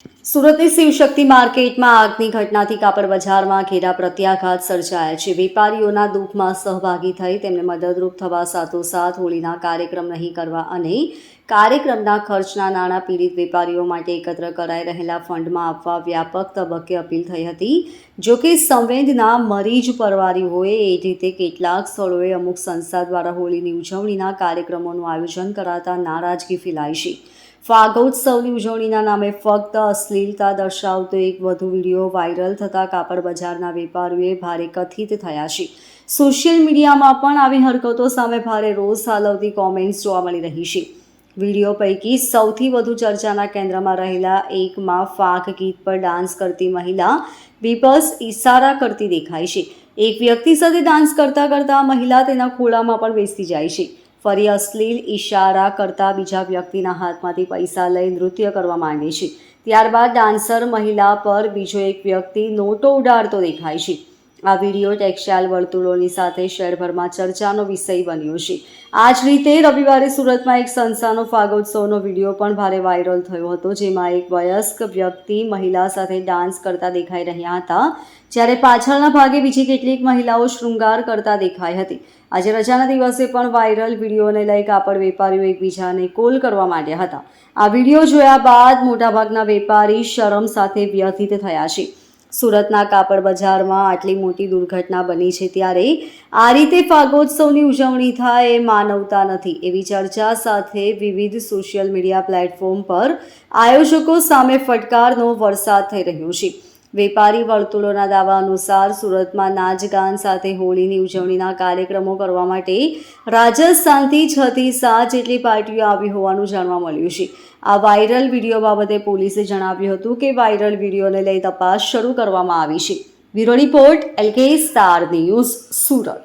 સુરતની શિવશક્તિ માર્કેટમાં આગની ઘટનાથી કાપડ બજારમાં ઘેરા પ્રત્યાઘાત સર્જાયા છે. વેપારીઓના દુઃખમાં સહભાગી થઈ તેમને મદદરૂપ થવા સાથોસાથ હોળીના કાર્યક્રમ નહીં કરવા અને કાર્યક્રમના ખર્ચના નાણાં પીડિત વેપારીઓ માટે એકત્ર કરાઈ રહેલા ફંડમાં આપવા વ્યાપક તબક્કે અપીલ થઈ હતી. જો કે સંવેદના મરીજ પરવારી હોય એ રીતે કેટલાક સ્થળોએ અમુક સંસ્થા દ્વારા હોળીની ઉજવણીના કાર્યક્રમોનું આયોજન કરાતા નારાજગી ફેલાઈ છે. ફાગોત્સવની ઉજવણીના નામે ફક્ત અશ્લીલતા દર્શાવતો એક વધુ વીડિયો વાયરલ થતાં કાપડ બજારના વેપારીઓએ ભારે કથિત થયા છે. સોશિયલ મીડિયામાં પણ આવી હરકતો સામે ભારે રોષ હાલવતી કોમેન્ટ્સ જોવા મળી રહી છે. વીડિયો પૈકી સૌથી વધુ ચર્ચાના કેન્દ્રમાં રહેલા એકમાં ફાક ગીત પર ડાન્સ કરતી મહિલા બીપસ ઇશારા કરતી દેખાય છે. એક વ્યક્તિ સાથે ડાન્સ કરતા કરતા મહિલા તેના ખોળામાં પણ બેસતી જાય છે. ફરી અશ્લીલ ઈશારા કરતા બીજા વ્યક્તિના હાથમાંથી પૈસા લઈ નૃત્ય કરવા માંગે છે. ત્યારબાદ ડાન્સર મહિલા પર બીજો એક વ્યક્તિ નોટો ઉડાડતો દેખાય છે. આ વીડિયો ટેક્સટાઇલ વર્તુળોની સાથે શહેરભરમાં ચર્ચાનો વિષય બન્યો છે. આ જ રીતે રવિવારે સુરતમાં એક સંસ્થાનો ફાગોત્સવનો વીડિયો પણ ભારે વાયરલ થયો હતો, જેમાં એક વયસ્ક વ્યક્તિ મહિલા સાથે ડાન્સ કરતા દેખાઈ રહ્યા હતા. જ્યારે પાછળના ભાગે બીજી કેટલીક મહિલાઓ શૃંગાર કરતા દેખાઈ હતી. આજે રજાના દિવસે પણ વાયરલ વિડીયોને લઈ કાપડ વેપારીઓ એકબીજાને કોલ કરવા માંડ્યા હતા. આ વીડિયો જોયા બાદ મોટાભાગના વેપારી શરમ સાથે વ્યથિત થયા છે. સુરતના કાપડ બજારમાં આટલી મોટી દુર્ઘટના બની છે ત્યારે આ રીતે ફાગોત્સવની ઉજવણી થાય એ માનવતા નથી. એવી ચર્ચા સાથે વિવિધ સોશિયલ મીડિયા પ્લેટફોર્મ પર આયોજકો સામે ફટકારનો વરસાદ થઈ રહ્યો છે. વેપારી વર્તુળોના દાવા અનુસાર સુરતમાં નાચગાન સાથે હોળીની ઉજવણીના કાર્યક્રમો કરવા માટે રાજસ્થાનથી છ થી સાત જેટલી પાર્ટીઓ આવી હોવાનું જાણવા મળ્યું છે. આ વાયરલ વીડિયો બાબતે પોલીસે જણાવ્યું હતું કે વાયરલ વિડીયોને લઈ તપાસ શરૂ કરવામાં આવી છે. Bureau report, LK star news Surat.